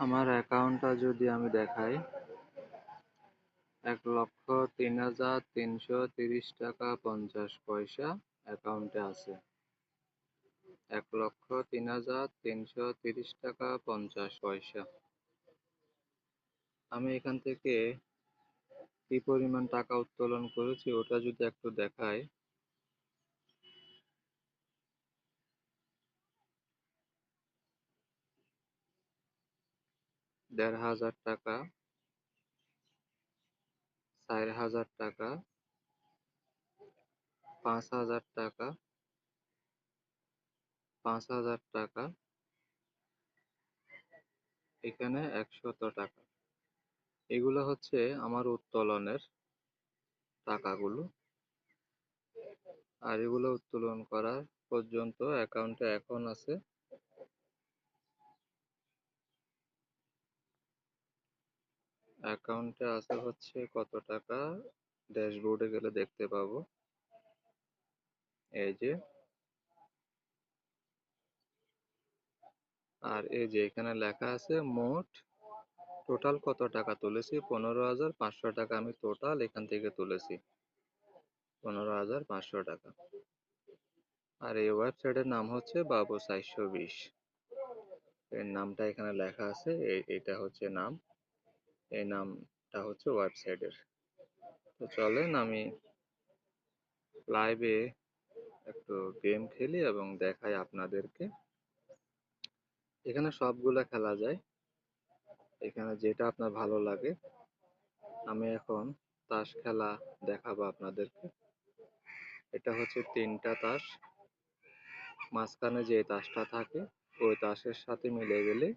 আমার অ্যাকাউন্টটা যদি আমি দেখাই, এক লক্ষ তিন হাজার তিনশো তিরিশ টাকা পঞ্চাশ পয়সা অ্যাকাউন্টে আছে। এক লক্ষ তিন হাজার তিনশো তিরিশ টাকা পঞ্চাশ পয়সা। আমি এখান থেকে কি পরিমাণ টাকা উত্তোলন করেছি ওটা যদি একটু দেখাই দেড় হাজার টাকা, চার হাজার টাকা, পাঁচ হাজার টাকা, পাঁচ হাজার টাকা, এখানে একশত টাকা। এগুলো হচ্ছে আমার উত্তোলনের টাকাগুলো। আর এগুলো উত্তোলন করার পর্যন্ত অ্যাকাউন্টে এখন আছে অ্যাকাউন্টে আছে হচ্ছে কত টাকা? ড্যাশবোর্ডে গেলে দেখতে পাবো। এই যে। আর এই যে এখানে লেখা আছে মোট টোটাল কত টাকা তুলেছি? পনেরো হাজার পাঁচশো টাকা আমি টোটাল এখান থেকে তুলেছি। পনেরো হাজার পাঁচশো টাকা। আর এই ওয়েবসাইটের নাম হচ্ছে বাবু চারশো বিশ। এর নামটা এখানে লেখা আছে। এটা হচ্ছে নাম। এই নামটা হচ্ছে ওয়েবসাইটের তো চলেন আমি লাইভে একটু গেম খেলি এবং দেখাই আপনাদেরকে। এখানে সবগুলা খেলা যায়। এখানে যেটা আপনার ভালো লাগে, আমি এখন তাস খেলা দেখাবো আপনাদেরকে। এটা হচ্ছে তিনটা তাস। মাঝখানে যে তাসটা থাকে, ওই তাসের সাথে মিলে গেলে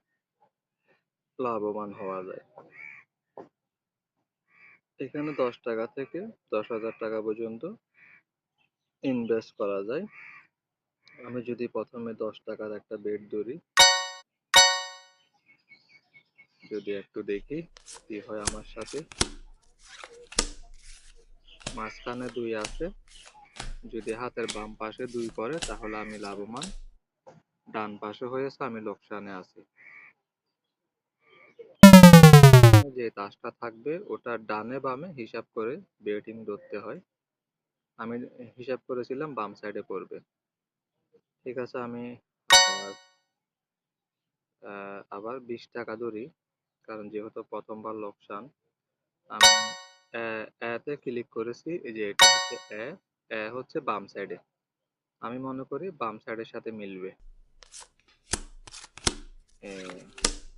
লাভবান হওয়া যায়। এখানে দশ টাকা থেকে দশ হাজার টাকা পর্যন্ত ইনভেস্ট করা যায়। আমি যদি প্রথমে দশ টাকার একটা বেড ধরি, যদি একটু দেখি কি হয় আমার সাথে। মাঝখানে দুই আছে, যদি হাতের বাম পাশে দুই পড়ে তাহলে আমি লাভবান। ডান পাশে হয়েছে, আমি লোকসানে আছি। যে তাসটা থাকবে, ওটা ডানে বামে হিসাব করে বেটিং ধরতে হয়। আমি হিসাব করেছিলাম, বাম সাইডে পড়বে। ঠিক আছে, আমি আবার আবার বিশ টাকা ধরি, কারণ যেহেতু প্রথমবার লোকসান, আমি এতে ক্লিক করেছি, এই যে এটা হচ্ছে এ এ হচ্ছে বাম সাইডে আমি মনে করি বাম সাইডের সাথে মিলবে।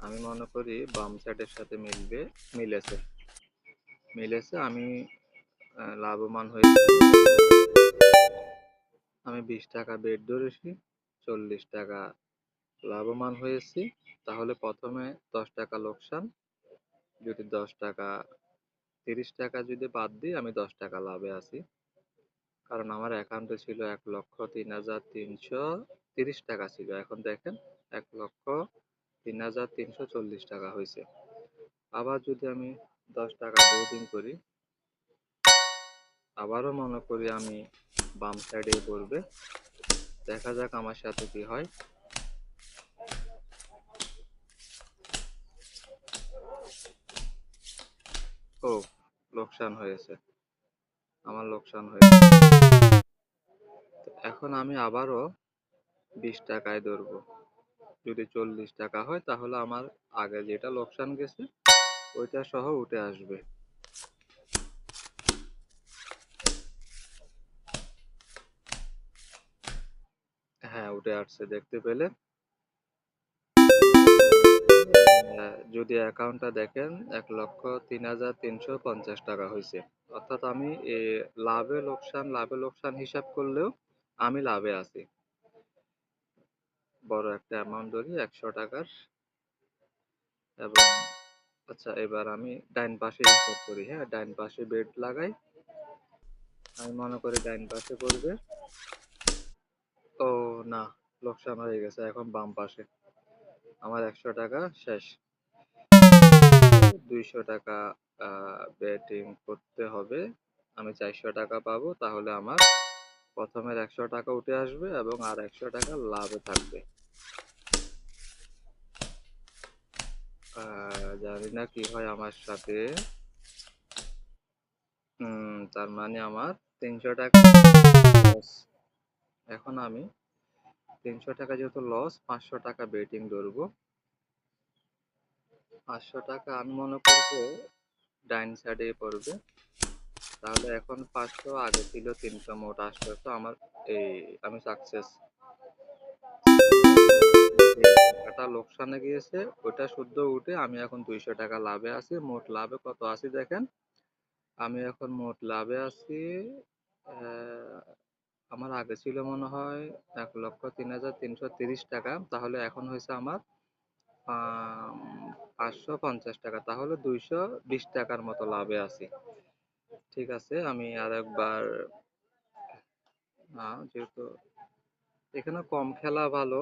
আমি মনে করি বাম সাইডের সাথে মিলবে, মিলেছে। মিলেছে, আমি লাভবান হয়েছি। আমি বিশ টাকা বেড ধরেছি, চল্লিশ টাকা লাভবান হয়েছি। তাহলে প্রথমে দশ টাকা লোকসান, যদি দশ টাকা, তিরিশ টাকা যদি বাদ দিই, আমি দশ টাকা লাভে আছি। কারণ আমার অ্যাকাউন্টে ছিল এক লক্ষ তিন হাজার তিনশো তিরিশ টাকা ছিল। এখন দেখেন, এক লক্ষ তিন হাজার তিনশো চল্লিশ টাকা হয়েছে আবার যদি আমি দশ টাকা বোর্ডিং করি, আবারও মনে করি আমি বাম সাইডে পড়বে। দেখা যাক আমার সাথে কি হয়। ও, লোকসান হয়েছে। আমার লোকসান হয়েছে। এখন আমি আবারও বিশ টাকায় ধরবো। যদি চল্লিশ টাকা হয়, তাহলে আমার আগে যেটা লোকসান গেছে, ওইটা সহ উঠে আসবে। হ্যাঁ উঠে আসছে, দেখতে পেলে? যদি অ্যাকাউন্টটা দেখেন, এক লক্ষ তিন হাজার তিনশো পঞ্চাশ টাকা হয়েছে। অর্থাৎ আমি লাভে লোকসান লাভে লোকসান হিসাব করলেও আমি লাভে আছি। বড় একটা অ্যামাউন্ট ধরি, একশো টাকার। এবং আচ্ছা এবার আমি ডাইন পাশে হিসাব করি হ্যাঁ? ডাইন পাশে বেড লাগাই। আমি মনে করি ডাইন পাশে করবে ও না, লোকসান হয়ে গেছে এখন বাম পাশে। আমার একশো টাকা শেষ। দুইশো টাকা বেটিং করতে হবে। আমি চারশো টাকা পাবো, তাহলে আমার প্রথমের একশো টাকা উঠে আসবে এবং আর একশো টাকা লাভে থাকবে। জানি না কি হয় আমার সাথে। তার মানে আমার তিনশো টাকা এখন আমি তিনশো টাকা যেহেতু লস পাঁচশো টাকা বেটিং ধরবো। পাঁচশো টাকা আমি মনে করব ডাইন সাইডে পড়বে। তাহলে এখন পাঁচশো আগে ছিল তিনশো মোট আটশো তো আমার এই, আমি সাকসেস টাকাটা লোকসানে গিয়েছে ওটা শুদ্ধ উঠে আমি এখন দুইশো টাকা লাভে আছি। মোট লাভে কত আছি দেখেন? আমি এখন মোট লাভে আছি আমার আগে ছিল মনে হয় এক লক্ষ তিন হাজার তিনশো তিরিশ টাকা। তাহলে এখন হয়েছে আমার আম, পাঁচশো পঞ্চাশ টাকা। তাহলে দুইশো বিশ টাকার মতো লাভে আছি। ঠিক আছে আমি আর একবার যেহেতু এখানে কম খেলা ভালো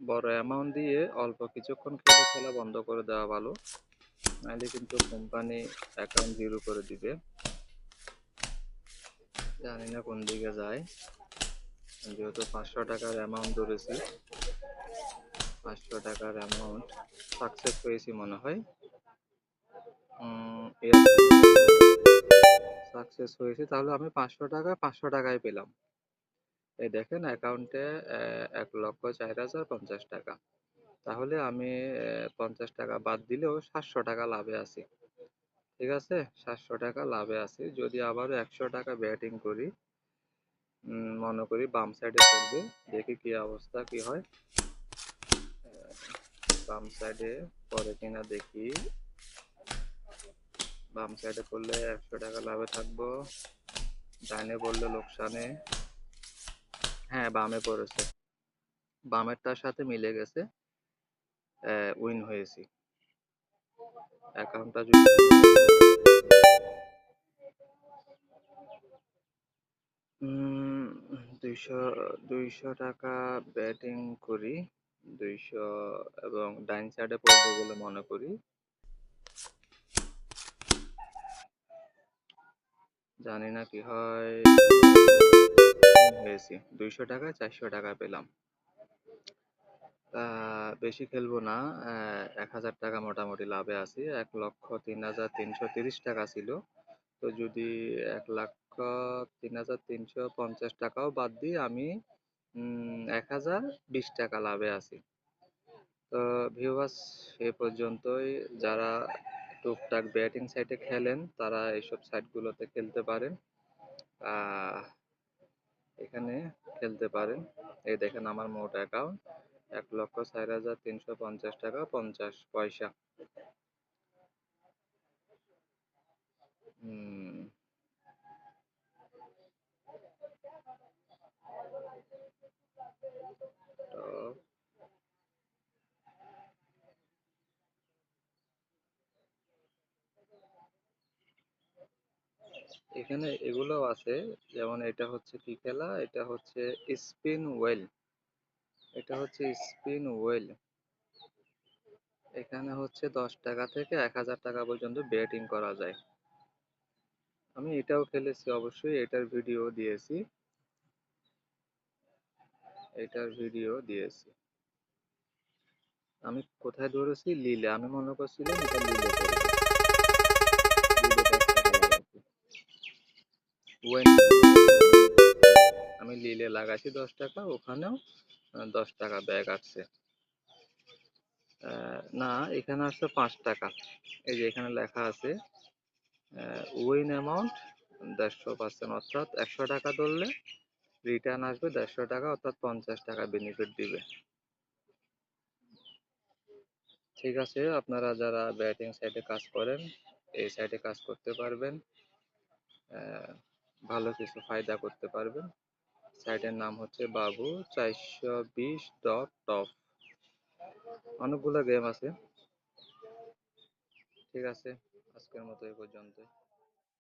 বড় অ্যামাউন্ট দিয়ে অল্প কিছুক্ষণ খেলে খেলা বন্ধ করে দেওয়া ভালো। নাহলে কিন্তু কোম্পানি অ্যাকাউন্ট জিরো করে দিবে। জানি না কোন দিকে যায়। যেহেতু পাঁচশো টাকার অ্যামাউন্ট ধরেছি, পাঁচশো টাকার অ্যামাউন্ট সাকসেস হয়েছি মনে হয়। সাকসেস হয়েছে, তাহলে আমি পাঁচশো টাকা, পাঁচশো টাকায় পেলাম। এই দেখেন অ্যাকাউন্টে এক লক্ষ চার হাজার পঞ্চাশ টাকা। তাহলে আমি পঞ্চাশ টাকা বাদ দিলেও সাতশো টাকা লাভে আছি। ঠিক আছে? সাতশো টাকা লাভে আছি। যদি আবারও একশো টাকা ব্যাটিং করি মনে করি বাম সাইডে পড়বে দেখি কি অবস্থা, কি হয়। বাম সাইডে পরে কিনা দেখি। বাম সাইডে করলে একশো টাকা লাভে থাকব। ডাইনে পড়লে লোকসানে। হ্যাঁ বামে পড়েছে। বামেরটার সাথে মিলে গেছে উইন হয়েছি। অ্যাকাউন্টটা দুইশো দুইশো টাকা ব্যাটিং করি, দুইশো এবং ডাইন সাইডে পড়বে বলে মনে করি। জানি না কি হয়। হয়েছি। দুইশো টাকায় চারশো টাকা পেলাম। বেশি খেলব না এক হাজার টাকা মোটামুটি লাভে আছি। এক লক্ষ তিন হাজার তিনশো তিরিশ টাকা ছিল। তো যদি এক লক্ষ তিন হাজার তিনশো পঞ্চাশ টাকাও বাদ দিই আমি এক হাজার বিশ টাকা লাভে আছি। তো ভিউয়ার্স এ পর্যন্তই। যারা টুকটাক ব্যাটিং সাইটে খেলেন তারা এইসব সাইটগুলোতে খেলতে পারেন। আহ, এখানে খেলতে পারেন। এই দেখেন আমার মোট অ্যাকাউন্ট এক লক্ষ চার হাজার তিনশো পঞ্চাশ টাকা, পঞ্চাশ পয়সা। হুম তো এখানে এগুলোও আছে, যেমন এটা হচ্ছে কি খেলা, এটা হচ্ছে স্পিন ওয়েল। এটা হচ্ছে স্পিন ওয়েল। এখানে হচ্ছে দশ টাকা থেকে এক হাজার টাকা পর্যন্ত বেটিং করা যায়। আমি এটাও খেলেছি অবশ্যই, এটার ভিডিও দিয়েছি। এটার ভিডিও দিয়েছি। আমি কোথায় ধরেছি? লিলে। আমি মনে করছিলাম এটা লিলে আমি লিলে লাগাইছি দশ টাকা, ওখানেও দশ টাকা ব্যাগ আসছে না, এখানে আসছে পাঁচ টাকা। এই যে এখানে লেখা আছে উইন অ্যামাউন্ট দেড়শো পার্সেন্ট অর্থাৎ একশো টাকা ধরলে রিটার্ন আসবে দেড়শো টাকা, অর্থাৎ পঞ্চাশ টাকা বেনিফিট দিবে। ঠিক আছে, আপনারা যারা ব্যাটিং সাইডে কাজ করেন, এই সাইডে কাজ করতে পারবেন। ভালো কিছু ফায়দা করতে পারবেন সাইটের নাম হচ্ছে বাবু চারশো বিশ ডট টপ অনেকগুলো গেম আছে। ঠিক আছে, আজকের মতো এই পর্যন্ত